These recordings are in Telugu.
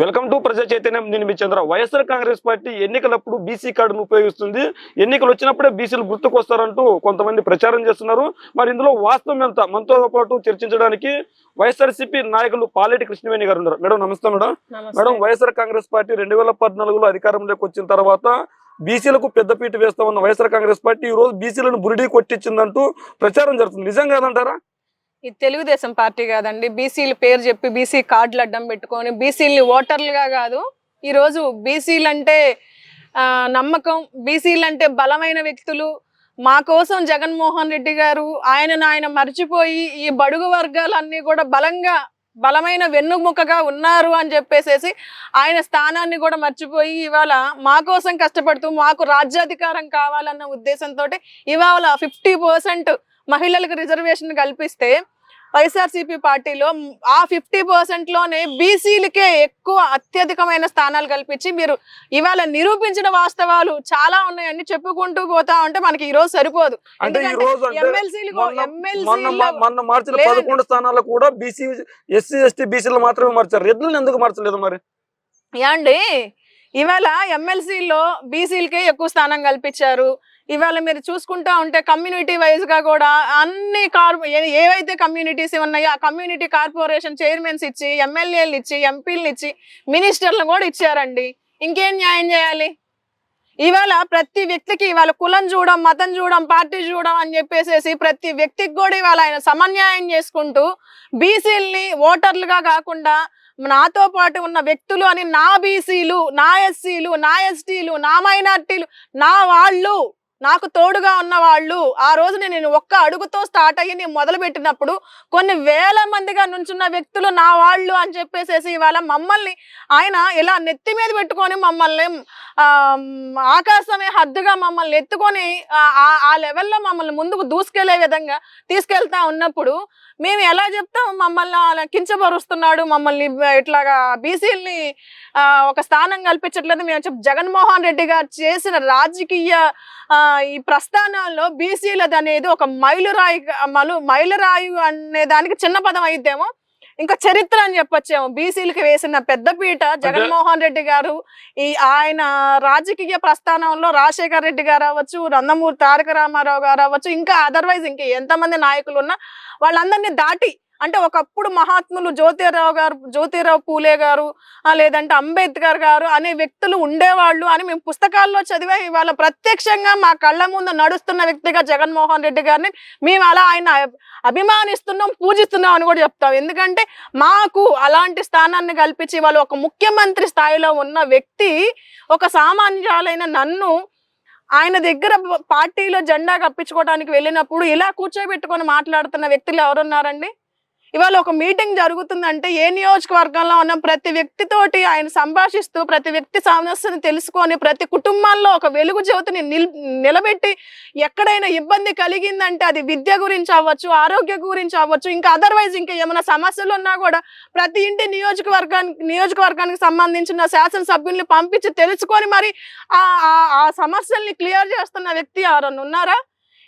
Welcome to Praja Chaitanyam. నేను మీ చంద్ర. వైఎస్ఆర్ కాంగ్రెస్ పార్టీ ఎన్నికలప్పుడు బీసీ కార్డును ఉపయోగిస్తుంది. ఎన్నికలు వచ్చినప్పుడే బీసీలు గుర్తుకొస్తారంటూ కొంతమంది ప్రచారం చేస్తున్నారు. మరి ఇందులో వాస్తవం ఎంత? మనతో పాటు చర్చించడానికి వైఎస్ఆర్సీపీ నాయకులు పాలేటి కృష్ణవేణి గారు ఉన్నారు. మేడం నమస్తే madam. Madam YSR Congress party రెండు వేల పద్నాలుగులో అధికారంలోకి వచ్చిన తర్వాత బీసీలకు పెద్దపీట వేస్తా ఉన్న వైఎస్ఆర్ కాంగ్రెస్ పార్టీ ఈ రోజు బీసీలను బురిడి కొట్టించిందంటూ ప్రచారం జరుగుతుంది. నిజం కాదంటారా? ఇది తెలుగుదేశం పార్టీ కాదండి. బీసీల పేరు చెప్పి బీసీ కార్డులు అడ్డం పెట్టుకొని బీసీలని ఓటర్లుగా కాదు. ఈరోజు బీసీలు అంటే నమ్మకం బీసీలు అంటే బలమైన వ్యక్తులు. మా కోసం జగన్మోహన్ రెడ్డి గారు ఆయనను ఆయన మర్చిపోయి ఈ బడుగు వర్గాలన్నీ కూడా బలంగా బలమైన వెన్నుముకగా ఉన్నారు అని చెప్పేసేసి ఆయన స్థానాన్ని కూడా మర్చిపోయి ఇవాళ మా కోసం కష్టపడుతూ మాకు రాజ్యాధికారం కావాలన్న ఉద్దేశంతో ఇవాళ ఫిఫ్టీ పర్సెంట్ మహిళలకు రిజర్వేషన్ కల్పిస్తే వైఎస్ఆర్సీపీ పార్టీలో ఆ ఫిఫ్టీ పర్సెంట్లోనే బీసీలకే ఎక్కువ అత్యధికమైన స్థానాలు కల్పించి మీరు ఇవాళ నిరూపించిన వాస్తవాలు చాలా ఉన్నాయండి చెప్పుకుంటూ పోతా ఉంటే మనకి ఈ రోజు సరిపోదు. అంటే ఈ రోజు అంటే ఎమ్మెల్సీలు మొన్న- మార్చిన. పదకొండు స్థానాల్లో కూడా బీసీ ఎస్సీ ఎస్టీ బీసీలు మాత్రమే మార్చారు. రెడ్లను ఎందుకు మార్చలేదు మరి? యాండి ఇవాళ ఎమ్మెల్సీలో బీసీలకే ఎక్కువ స్థానం కల్పించారు. ఇవాళ మీరు చూసుకుంటా ఉంటే కమ్యూనిటీ వైజ్గా కూడా అన్ని కార్ ఏవైతే కమ్యూనిటీస్ ఉన్నాయో ఆ కమ్యూనిటీ కార్పొరేషన్ చైర్మన్స్ ఇచ్చి ఎమ్మెల్యేలు ఇచ్చి ఎంపీలు ఇచ్చి మినిస్టర్లు కూడా ఇచ్చారండి. ఇంకేం న్యాయం చేయాలి? ఇవాళ ప్రతి వ్యక్తికి ఇవాళ కులం చూడం మతం చూడం పార్టీ చూడం అని చెప్పేసేసి ప్రతి వ్యక్తికి కూడా ఇవాళ ఆయన సమన్యాయం చేసుకుంటూ బీసీలని ఓటర్లుగా కాకుండా నాతో పాటు ఉన్న వ్యక్తులు అని నా బీసీలు నా ఎస్సీలు నా ఎస్టీలు నా మైనార్టీలు నా వాళ్ళు నాకు తోడుగా ఉన్న వాళ్ళు ఆ రోజున నేను ఒక్క అడుగుతో స్టార్ట్ అయ్యి నేను మొదలు పెట్టినప్పుడు కొన్ని వేల మందిగా నుంచున్న వ్యక్తులు నా వాళ్ళు అని చెప్పేసేసి ఇవాళ మమ్మల్ని ఆయన ఇలా నెత్తి మీద పెట్టుకొని మమ్మల్ని ఆకాశమే హద్దుగా మమ్మల్ని ఎత్తుకొని ఆ- లెవెల్లో మమ్మల్ని ముందుకు దూసుకెళ్ళే విధంగా తీసుకెళ్తా ఉన్నప్పుడు మేము ఎలా చెప్తాం? మమ్మల్ని అలా కించపరుస్తున్నాడు మమ్మల్ని ఇట్లాగా బీసీల్ని ఒక స్థానం కల్పించట్లేదు. మేము చెప్ జగన్మోహన్ రెడ్డి గారు చేసిన రాజకీయ ఈ ప్రస్థానాల్లో బీసీలది అనేది ఒక మైలురాయి మలు మైలురాయి అనే దానికి చిన్న పదం అయిద్దేమో. ఇంకా చరిత్ర అని చెప్పొచ్చేమో. బీసీలకు వేసిన పెద్దపీట జగన్మోహన్ రెడ్డి గారు ఈ ఆయన రాజకీయ ప్రస్థానంలో రాజశేఖర్ రెడ్డి గారు అవ్వచ్చు నందమూరి తారక రామారావు గారు అవ్వచ్చు ఇంకా అదర్వైజ్ ఇంకా ఎంతమంది నాయకులు ఉన్నా వాళ్ళందరినీ దాటి అంటే ఒకప్పుడు మహాత్ములు జ్యోతిరావు గారు జ్యోతిరావు పూలే గారు లేదంటే అంబేద్కర్ గారు అనే వ్యక్తులు ఉండేవాళ్ళు అని మేము పుస్తకాల్లో చదివా ఇవాళ ప్రత్యక్షంగా మా కళ్ళ ముందు నడుస్తున్న వ్యక్తిగా జగన్మోహన్ రెడ్డి గారిని మేము అలా ఆయన అభిమానిస్తున్నాం పూజిస్తున్నాం అని కూడా చెప్తాం. ఎందుకంటే మాకు అలాంటి స్థానాన్ని కల్పించి వాళ్ళు ఒక ముఖ్యమంత్రి స్థాయిలో ఉన్న వ్యక్తి ఒక సామాన్యురాలైన నన్ను ఆయన దగ్గర పార్టీలో జెండా కప్పించుకోవడానికి వెళ్ళినప్పుడు ఇలా కూర్చోబెట్టుకొని మాట్లాడుతున్న వ్యక్తులు ఎవరున్నారండి? ఇవాళ ఒక మీటింగ్ జరుగుతుందంటే ఏ నియోజకవర్గంలో ఉన్న ప్రతి వ్యక్తితోటి ఆయన సంభాషిస్తూ ప్రతి వ్యక్తి సమస్యను తెలుసుకొని ప్రతి కుటుంబాల్లో ఒక వెలుగు జ్యోతిని నిల్ నిలబెట్టి ఎక్కడైనా ఇబ్బంది కలిగిందంటే అది విద్య గురించి అవ్వచ్చు ఆరోగ్య గురించి అవ్వచ్చు ఇంకా అదర్వైజ్ ఇంకా ఏమైనా సమస్యలు ఉన్నా కూడా ప్రతి ఇంటి నియోజకవర్గానికి నియోజకవర్గానికి సంబంధించిన శాసనసభ్యుల్ని పంపించి తెలుసుకొని మరి ఆ ఆ- ఆ సమస్యల్ని క్లియర్ చేస్తున్న వ్యక్తి ఎవరన్నా ఉన్నారా?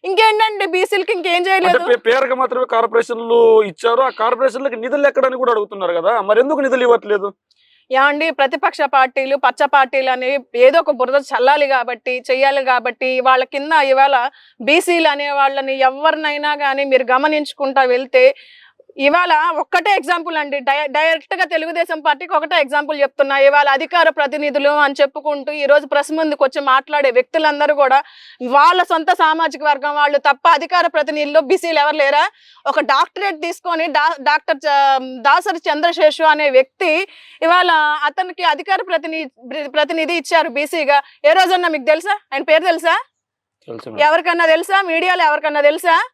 ఇంకేంటండి బీసీలకి ఇంకేం చేయలేదు? పేరుకి మాత్రమే కార్పొరేషన్లు ఇచ్చారు. ఆ కార్పొరేషన్లకు నిధులు ఎక్కడని కూడా అడుగుతున్నారు కదా. మరి ఎందుకు నిధులు ఇవ్వట్లేదు? ఏమండి ప్రతిపక్ష పార్టీలు పచ్చ పార్టీలు అని ఏదో ఒక బురద చల్లాలి కాబట్టి చెయ్యాలి కాబట్టి వాళ్ళ కింద ఇవాళ బీసీలు అనే వాళ్ళని ఎవరినైనా కానీ మీరు గమనించుకుంటా వెళ్తే ఇవాళ ఒక్కటే ఎగ్జాంపుల్ అండి. డై- డైరెక్ట్గా తెలుగుదేశం పార్టీకి ఒకటే ఎగ్జాంపుల్ చెప్తున్నా. ఇవాళ అధికార ప్రతినిధులు అని చెప్పుకుంటూ ఈ రోజు ప్రెస్ ముందుకు వచ్చి మాట్లాడే వ్యక్తులందరూ కూడా వాళ్ళ సొంత సామాజిక వర్గం వాళ్ళు తప్ప అధికార ప్రతినిధుల్లో బీసీలు ఎవరు లేరా? ఒక డాక్టరేట్ తీసుకొని డాక్టర్ దాసరి చంద్రశేషు అనే వ్యక్తి ఇవాళ అతనికి అధికార ప్రతినిధి ప్రతినిధి ఇచ్చారు బీసీగా. ఏ రోజన్నా మీకు తెలుసా? ఆయన పేరు తెలుసా? ఎవరికన్నా తెలుసా? మీడియాలో ఎవరికన్నా తెలుసా?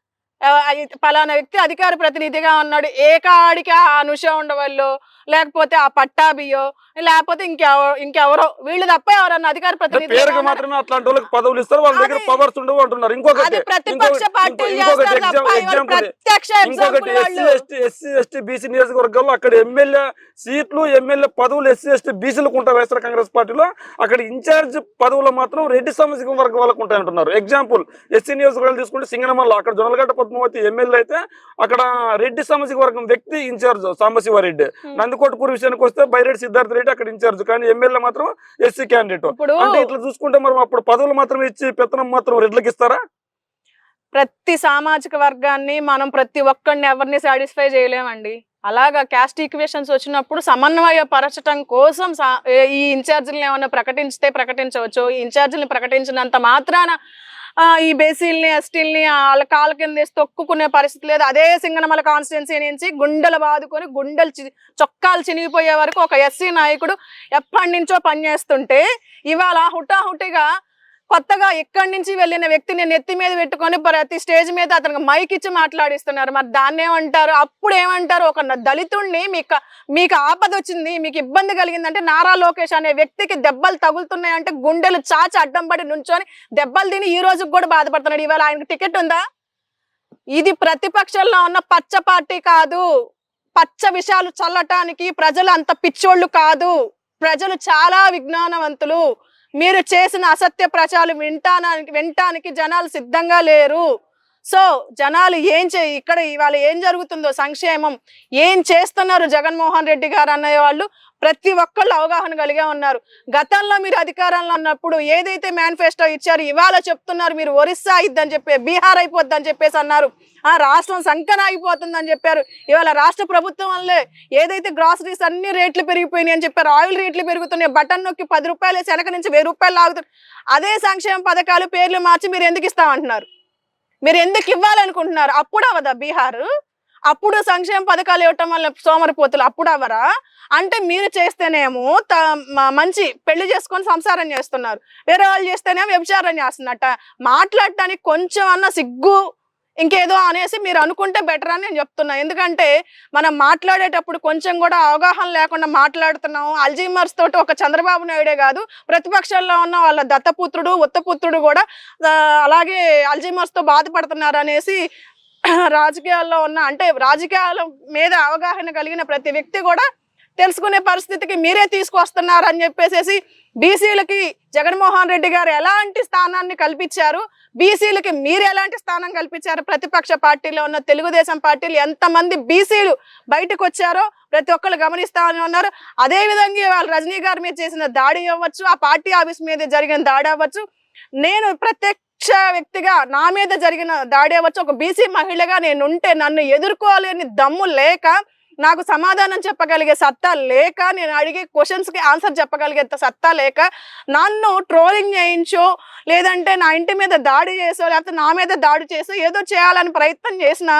పలానా వ్యక్తి అధికార ప్రతినిధిగా ఉన్నాడు. ఏ కాడికి ఆ అనుష ఉండవల్లో లేకపోతే ఆ పట్టాభియో లేకపోతే ఇంకెవరో ఇంకెవరో వీళ్ళు తప్ప ఎవరన్నా అధికార ప్రతినిధి మాత్రమే అట్లాంటి వాళ్ళకి పదవులు ఇస్తారు వాళ్ళ దగ్గర పవర్స్ ఉండవు అంటున్నారు. ఇంకొకటి ప్రతిపక్ష ఇంకొకటి- SC ST SC ST BC నియోజకవర్గాల్లో అక్కడ ఎమ్మెల్యే సీట్లు ఎమ్మెల్యే పదవులు ఎస్సీ ఎస్టీ బీసీలకు ఉంటాయి వైఎస్ఆర్ కాంగ్రెస్ పార్టీలో. అక్కడ ఇన్ఛార్జ్ పదవులు మాత్రం రెడ్డి సామాజిక వర్గం వాళ్ళకు ఉంటాయి అంటున్నారు. ఎగ్జాంపుల్ ఎస్సీ నియోజకవర్గాలు తీసుకుంటే సింగనమల్ల అక్కడ జొన్నలగడ్డ పద్మావతి ఎమ్మెల్యే అయితే అక్కడ రెడ్డి సామాజిక వర్గం వ్యక్తి ఇన్ఛార్జ్ సాంబశివారెడ్డి. నంది కోటకూరు విషయానికి వస్తే బైరెడ్డి సిద్ధార్థ రెడ్డి అక్కడ ఇన్ఛార్జ్ కానీ ఎమ్మెల్యే మాత్రం ఎస్సీ క్యాండిడేట్ అంటే ఇట్లా చూసుకుంటే మనం అప్పుడు పదవులు మాత్రం ఇచ్చి పెత్తనం మాత్రం రెడ్లకి ఇస్తారా? ప్రతి సామాజిక వర్గాన్ని మనం ప్రతి ఒక్కరిని ఎవరిని సాటిస్ఫై చేయలేమండి. అలాగా క్యాస్ట్ ఈక్వేషన్స్ వచ్చినప్పుడు సమన్వయ పరచటం కోసం ఈ ఇన్ఛార్జీలను ఏమైనా ప్రకటించితే ప్రకటించవచ్చు ఈ ఇన్ఛార్జీలను ప్రకటించినంత మాత్రాన ఈ బేసీల్ని ఎస్టీల్ని వాళ్ళ కాళ్ళ కింద తొక్కుకునే పరిస్థితి లేదు. అదే సింగనమల కాన్స్టిట్యున్సీ నుంచి గుండెలు బాదుకొని గుండెలు చొక్కాలు చినిగిపోయే వరకు ఒక ఎస్సీ నాయకుడు ఎప్పటి నుంచో పనిచేస్తుంటే ఇవాళ హుటాహుటిగా కొత్తగా ఇక్కడి నుంచి వెళ్ళిన వ్యక్తిని నెత్తి మీద పెట్టుకొని ప్రతి స్టేజ్ మీద అతనికి మైక్ ఇచ్చి మాట్లాడిస్తున్నారు. మరి దాన్ని ఏమంటారు? అప్పుడు ఏమంటారు? ఒక న- దళితుణ్ణి మీకు మీకు ఆపద వచ్చింది మీకు ఇబ్బంది కలిగిందంటే నారా లోకేష్ అనే వ్యక్తికి దెబ్బలు తగులుతున్నాయంటే గుండెలు చాచి అడ్డం పడి నుంచొని దెబ్బలు తిని ఈ రోజుకి కూడా బాధపడుతున్నాడు. ఇవాళ ఆయనకు టికెట్ ఉందా? ఇది ప్రతిపక్షంలో ఉన్న పచ్చ పార్టీ కాదు. పచ్చ విషయాలు చల్లటానికి ప్రజలు అంత పిచ్చోళ్ళు కాదు. ప్రజలు చాలా విజ్ఞానవంతులు. మీరు చేసిన అసత్య ప్రచారాలు వింటానికి వినటానికి జనాలు సిద్ధంగా లేరు. సో జనాలు ఏం చే ఇక్కడ ఇవాళ ఏం జరుగుతుందో సంక్షేమం ఏం చేస్తున్నారు జగన్మోహన్ రెడ్డి గారు అనే వాళ్ళు ప్రతి ఒక్కళ్ళు అవగాహన కలిగే ఉన్నారు. గతంలో మీరు అధికారంలో ఉన్నప్పుడు ఏదైతే మేనిఫెస్టో ఇచ్చారు ఇవాళ చెప్తున్నారు మీరు ఒరిస్సా అయిద్దని చెప్పి బీహార్ అయిపోద్దని చెప్పేసి అన్నారు. ఆ రాష్ట్రం సంకన అయిపోతుందని చెప్పారు. ఇవాళ రాష్ట్ర ప్రభుత్వం వల్లే ఏదైతే గ్రాసరీస్ అన్ని రేట్లు పెరిగిపోయినాయి అని చెప్పారు. ఆయిల్ రేట్లు పెరుగుతున్నాయి. బటన్ నొక్కి పది రూపాయలు వెనక నుంచి వెయ్యి రూపాయలు లాగుతున్నారు అదే సంక్షేమ పథకాలు పేర్లు మార్చి మీరు ఎందుకు ఇస్తామంటున్నారు? మీరు ఎందుకు ఇవ్వాలనుకుంటున్నారు? అప్పుడు అవదా బీహార్? అప్పుడు సంక్షేమ పథకాలు ఇవ్వటం వల్ల సోమరిపోతులు అప్పుడు అవరా? అంటే మీరు చేస్తేనేమో త- మ- మంచి పెళ్ళి చేసుకొని సంసారం చేస్తున్నారు. వేరే వాళ్ళు చేస్తేనేమో వ్యభిచారం చేస్తున్నట్ట. మాట్లాడటానికి కొంచెం అన్న సిగ్గు ఇంకేదో అనేసి మీరు అనుకుంటే బెటర్ అని నేను చెప్తున్నా. ఎందుకంటే మనం మాట్లాడేటప్పుడు కొంచెం కూడా అవగాహన లేకుండా మాట్లాడుతున్నాం. అల్జీమర్స్ తోటి ఒక చంద్రబాబు నాయుడే కాదు ప్రతిపక్షంలో ఉన్న వాళ్ళ దత్తపుత్రుడు ఉత్తపుత్రుడు కూడా అలాగే అల్జీమర్స్తో బాధపడుతున్నారు అనేసి రాజకీయాల్లో ఉన్న అంటే రాజకీయాల మీద అవగాహన కలిగిన ప్రతి వ్యక్తి కూడా తెలుసుకునే పరిస్థితికి మీరే తీసుకొస్తున్నారు అని చెప్పేసి బీసీలకి జగన్మోహన్ రెడ్డి గారు ఎలాంటి స్థానాన్ని కల్పించారు? బీసీలకి మీరు ఎలాంటి స్థానం కల్పించారు? ప్రతిపక్ష పార్టీలో ఉన్న తెలుగుదేశం పార్టీలు ఎంతమంది బీసీలు బయటకు వచ్చారో ప్రతి ఒక్కరు గమనిస్తామని ఉన్నారు. అదే విధంగా వాళ్ళు రజనీ గారి మీద చేసిన దాడి అవ్వచ్చు ఆ పార్టీ ఆఫీస్ మీద జరిగిన దాడి అవ్వచ్చు. నేను ప్రత్యక్ష వ్యక్తిగా నా మీద జరిగిన దాడి అవ్వచ్చు. ఒక బీసీ మహిళగా నేను ఉంటే నన్ను ఎదుర్కోలేని దమ్ము లేక నాకు సమాధానం చెప్పగలిగే సత్తా లేక నేను అడిగే క్వశ్చన్స్కి ఆన్సర్ చెప్పగలిగే సత్తా లేక నన్ను ట్రోలింగ్ చేయించో లేదంటే నా ఇంటి మీద దాడి చేసో లేకపోతే నా మీద దాడి చేసో ఏదో చేయాలని ప్రయత్నం చేసిన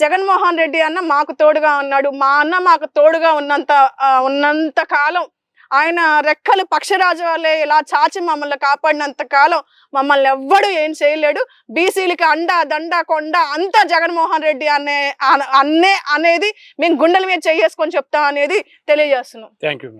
జగన్మోహన్ రెడ్డి అన్న మాకు తోడుగా ఉన్నాడు. మా అన్న మాకు తోడుగా ఉన్నంత ఉన్నంత కాలం ఆయన రెక్కలు పక్షరాజు వాళ్ళే ఇలా చాచి మమ్మల్ని కాపాడినంత కాలం మమ్మల్ని ఎవ్వడు ఏం చేయలేడు. బీసీలకి అండ దండ కొండ అంతా జగన్మోహన్ రెడ్డి అనే అన్నే అనేది మేము గుండెల మీద చేసుకొని చెప్తాం అనేది తెలియజేస్తున్నాం. Thank you